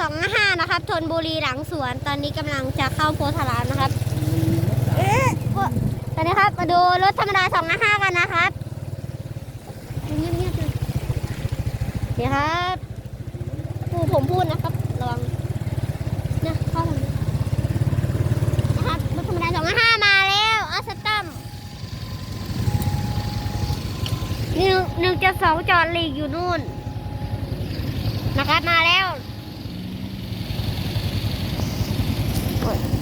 สองห้านะครับทนบุรีหลังสวน ตอนนี้กำลังจะเข้าโพธารามนะครับเอ๊ะตอนนี้ครับมาดูรถธรรมดาสองห้ากันนะครับเงียบๆเลยนี่ครับผู้ผมพูดนะครับระวังนี่ยเข้าทางนี้นะครับรถธรรมดาสองห้ามาแล้วออสตัมหนึ่งหนึ่งจะสองจอดหลีกอยู่นู่นนะครับมาแล้ว Bye.